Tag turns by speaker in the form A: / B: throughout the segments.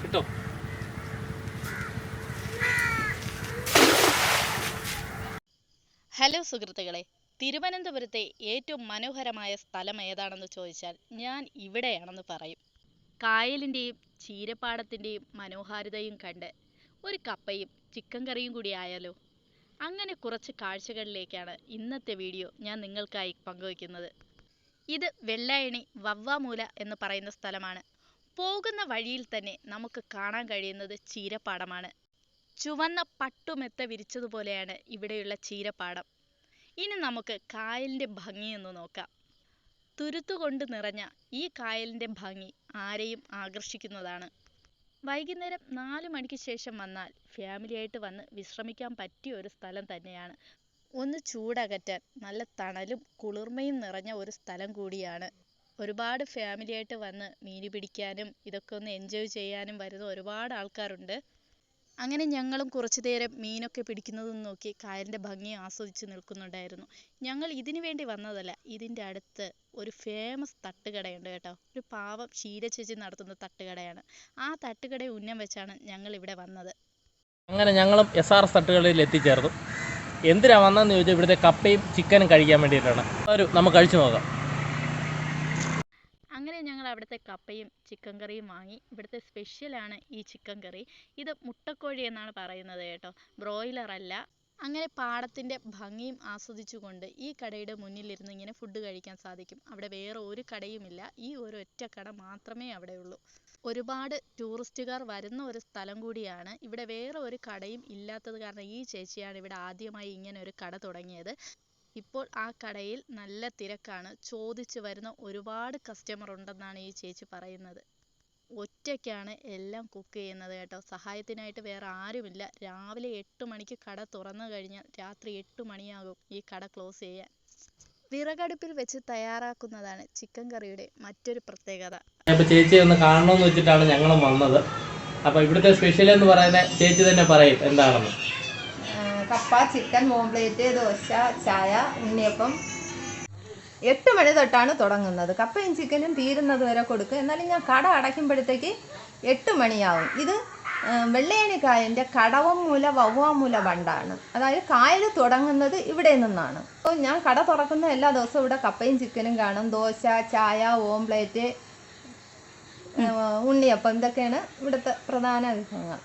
A: കിട്ടോ?
B: ഹലോ സുഹൃത്തുക്കളെ തിരുവനന്തപുരത്തെ ഏറ്റവും മനോഹരമായ സ്ഥലം ഏതാണെന്ന് ചോദിച്ചാൽ ഞാൻ ഇവിടെയാണെന്ന് പറയും. കായലിന്റെയും ചീരപ്പാടത്തിന്റെയും മനോഹാരിതയും കണ്ട് ഒരു കപ്പയും ചിക്കൻ കറിയും കൂടി ആയാലോ? അങ്ങനെ കുറച്ച് കാഴ്ചകളിലേക്കാണ് ഇന്നത്തെ വീഡിയോ ഞാൻ നിങ്ങൾക്കായി പങ്കുവയ്ക്കുന്നത്. ഇത് വെള്ളായണി വവ്വാമൂല എന്ന് പറയുന്ന സ്ഥലമാണ്. പോകുന്ന വഴിയിൽ തന്നെ നമുക്ക് കാണാൻ കഴിയുന്നത് ചീരപ്പാടമാണ്. ചുവന്ന പട്ടുമെത്ത വിരിച്ചതുപോലെയാണ് ഇവിടെയുള്ള ചീരപ്പാടം. ഇനി നമുക്ക് കായലിന്റെ ഭംഗിയൊന്ന് നോക്കാം. തുരുത്തുകൊണ്ട് നിറഞ്ഞ ഈ കായലിന്റെ ഭംഗി ആരെയും ആകർഷിക്കുന്നതാണ്. വൈകുന്നേരം നാല് മണിക്ക് ശേഷം വന്നാൽ ഫാമിലിയായിട്ട് വന്ന് വിശ്രമിക്കാൻ പറ്റിയ ഒരു സ്ഥലം തന്നെയാണ് ഒന്ന് ചൂടകറ്റാൻ നല്ല തണലും കുളിർമയും നിറഞ്ഞ ഒരു സ്ഥലം കൂടിയാണ്. ഒരുപാട് ഫാമിലി ആയിട്ട് വന്ന് മീൻ പിടിക്കാനും ഇതൊക്കെ ഒന്ന് എൻജോയ് ചെയ്യാനും വരുന്ന ഒരുപാട് ആൾക്കാരുണ്ട്. അങ്ങനെ ഞങ്ങളും കുറച്ചു നേരം മീനൊക്കെ പിടിക്കുന്നതും നോക്കി കായലിന്റെ ഭംഗി ആസ്വദിച്ച് നിൽക്കുന്നുണ്ടായിരുന്നു. ഞങ്ങൾ ഇതിനു വേണ്ടി വന്നതല്ല ഇതിന്റെ അടുത്ത് ഒരു ഫേമസ് തട്ടുകടയുണ്ട് കേട്ടോ. ഒരു പാവം ക്ഷീര ചേച്ചി നടത്തുന്ന തട്ടുകടയാണ്. ആ തട്ടുകട ഉന്നം വെച്ചാണ് ഞങ്ങൾ ഇവിടെ വന്നത്.
A: അങ്ങനെ ഞങ്ങളും എസ് ആർ എസ് തട്ടുകടയിൽ എത്തിച്ചേർന്നു. എന്തിനാ വന്നതെന്ന് ചോദിച്ചാൽ ഇവിടുത്തെ കപ്പയും ചിക്കനും കഴിക്കാൻ വേണ്ടിയിട്ടാണ്. നമുക്ക് കഴിച്ചു നോക്കാം.
B: അങ്ങനെ ഞങ്ങൾ അവിടുത്തെ കപ്പയും ചിക്കൻ കറിയും വാങ്ങി. ഇവിടുത്തെ സ്പെഷ്യലാണ് ഈ ചിക്കൻ കറി. ഇത് മുട്ടക്കോഴി എന്നാണ് പറയുന്നത് കേട്ടോ. ബ്രോയിലർ അല്ല. അങ്ങനെ പാടത്തിന്റെ ഭംഗിയും ആസ്വദിച്ചുകൊണ്ട് ഈ കടയുടെ മുന്നിലിരുന്ന് ഇങ്ങനെ ഫുഡ് കഴിക്കാൻ സാധിക്കും. അവിടെ വേറെ ഒരു കടയുമില്ല. ഈ ഒരു ഒറ്റ കട മാത്രമേ അവിടെ ഉള്ളൂ ഒരുപാട് ടൂറിസ്റ്റുകാർ വരുന്ന ഒരു സ്ഥലം കൂടിയാണ്. ഇവിടെ വേറെ ഒരു കടയും ഇല്ലാത്തത് കാരണം ഈ ചേച്ചിയാണ് ഇവിടെ ആദ്യമായി ഇങ്ങനെ ഒരു കട തുടങ്ങിയത്. ഇപ്പോൾ ആ കടയിൽ നല്ല തിരക്കാണ്. ചോദിച്ചു വരുന്ന ഒരുപാട് കസ്റ്റമർ ഉണ്ടെന്നാണ് ഈ ചേച്ചി പറയുന്നത്. ഒറ്റയ്ക്കാണ് എല്ലാം കുക്ക് ചെയ്യുന്നത് കേട്ടോ. സഹായത്തിനായിട്ട് വേറെ ആരുമില്ല. രാവിലെ എട്ട് മണിക്ക് കട തുറന്നു കഴിഞ്ഞാൽ രാത്രി എട്ട് മണിയാകും ഈ കട ക്ലോസ് ചെയ്യാൻ. വിറകടുപ്പിൽ വെച്ച് തയ്യാറാക്കുന്നതാണ് ചിക്കൻ കറിയുടെ മറ്റൊരു പ്രത്യേകത.
A: അപ്പോൾ ചേച്ചി ഒന്ന് കാണണമെന്ന് വെച്ചിട്ടാണ് ഞങ്ങൾ വന്നത്. അപ്പോൾ ഇവിടുത്തെ സ്പെഷ്യൽ എന്ന് പറയുന്ന ചേച്ചി തന്നെ പറയും എന്താണെന്ന്.
C: കപ്പ ചിക്കൻ ഓംപ്ലേറ്റ് ദോശ ചായ ഉണ്ണിയപ്പം. എട്ട് മണി തൊട്ടാണ് തുടങ്ങുന്നത്. കപ്പയും ചിക്കനും തീരുന്നത് വരെ കൊടുക്കും. എന്നാലും ഞാൻ കട അടയ്ക്കുമ്പോഴത്തേക്ക് എട്ട് മണിയാവും. ഇത് മൂല കടവമൂല വവ്വാമൂല ബണ്ടാണ്. അതായത് കായൽ തുടങ്ങുന്നത് ഇവിടെ നിന്നാണ്. അപ്പോൾ ഞാൻ കട തുറക്കുന്ന എല്ലാ ദിവസവും ഇവിടെ കപ്പയും ചിക്കനും കാണും. ദോശ ചായ ഓംപ്ലേറ്റ് ഉണ്ണിയപ്പം ഇതൊക്കെയാണ് ഇവിടുത്തെ പ്രധാന വിഭവങ്ങൾ.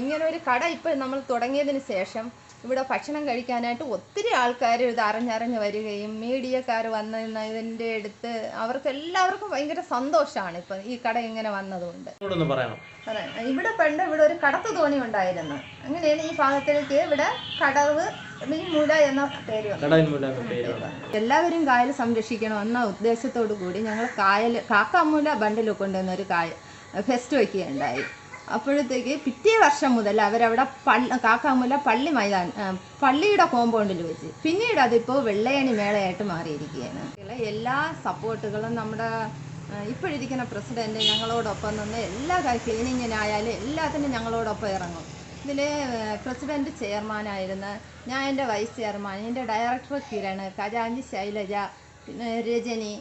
C: ഇങ്ങനെ ഒരു കട ഇപ്പോൾ നമ്മൾ തുടങ്ങിയതിന് ശേഷം ഇവിടെ ഭക്ഷണം കഴിക്കാനായിട്ട് ഒത്തിരി ആൾക്കാർ ഇത് അറിഞ്ഞറിഞ്ഞ് വരികയും മീഡിയക്കാർ വന്ന ഇതിന്റെ അടുത്ത് അവർക്ക് എല്ലാവർക്കും ഭയങ്കര സന്തോഷമാണ് ഇപ്പം ഈ കട ഇങ്ങനെ വന്നതുകൊണ്ട്.
A: ഇവിടെ പറയണം.
C: അതെ ഇവിടെ പണ്ട് ഇവിടെ ഒരു കടത്ത് തോണി ഉണ്ടായിരുന്നു. അങ്ങനെയാണ് ഈ ഭാഗത്തേക്ക് ഇവിടെ കടവ് മീൻമൂല എന്ന പേര് എല്ലാവരും കായൽ സംരക്ഷിക്കണം എന്ന ഉദ്ദേശത്തോടു കൂടി ഞങ്ങൾ കായൽ കാക്കാമൂല ബണ്ടിൽ കൊണ്ടുവന്ന ഒരു കായ ഫെസ്റ്റ് വയ്ക്കുകയുണ്ടായി അപ്പോഴത്തേക്ക് പിറ്റേ വർഷം മുതൽ അവരവിടെ പള്ളി കാക്കാമൂല പള്ളി മൈതാന പള്ളിയുടെ കോമ്പൗണ്ടിൽ വെച്ച്. പിന്നീട് അതിപ്പോൾ വെള്ളയണി മേളയായിട്ട് മാറിയിരിക്കുകയാണ്. എല്ലാ സപ്പോർട്ടുകളും നമ്മുടെ ഇപ്പോഴിരിക്കുന്ന പ്രസിഡന്റ് ഞങ്ങളോടൊപ്പം നിന്ന് എല്ലാ ക്ലീനിങ്ങിനായാലും എല്ലാത്തിനും ഞങ്ങളോടൊപ്പം ഇറങ്ങും. ഇതിൽ പ്രസിഡന്റ് ചെയർമാനായിരുന്ന ഞാൻ എന്റെ വൈസ് ചെയർമാൻ എന്റെ ഡയറക്ടർ കിരൺ ഖജാഞ്ചി ശൈലജ പിന്നെ രജനി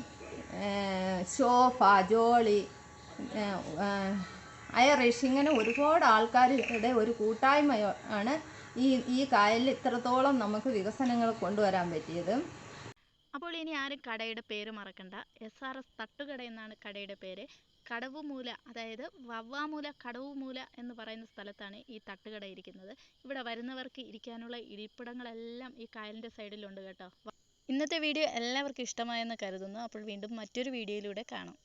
C: ശോഭ ജോളി ഐറിഷ് ഇങ്ങനെ ഒരുപാട് ആൾക്കാരുടെ ഒരു കൂട്ടായ്മ ആണ് ഈ ഈ കായലിൽ ഇത്രത്തോളം നമുക്ക് വികസനങ്ങൾ കൊണ്ടുവരാൻ പറ്റിയത്.
B: അപ്പോൾ ഇനി ആരും കടയുടെ പേര് മറക്കണ്ട. എസ് ആർ എസ് തട്ടുകട എന്നാണ് കടയുടെ പേര്. കടവുമൂല അതായത് വവ്വാമൂല കടവുമൂല എന്ന് പറയുന്ന സ്ഥലത്താണ് ഈ തട്ടുകട ഇരിക്കുന്നത്. ഇവിടെ വരുന്നവർക്ക് ഇരിക്കാനുള്ള ഇരിപ്പിടങ്ങളെല്ലാം ഈ കായലിന്റെ സൈഡിലുണ്ട് കേട്ടോ. ഇന്നത്തെ വീഡിയോ എല്ലാവർക്കും ഇഷ്ടമായെന്ന് കരുതുന്നു. അപ്പോൾ വീണ്ടും മറ്റൊരു വീഡിയോയിലൂടെ കാണാം.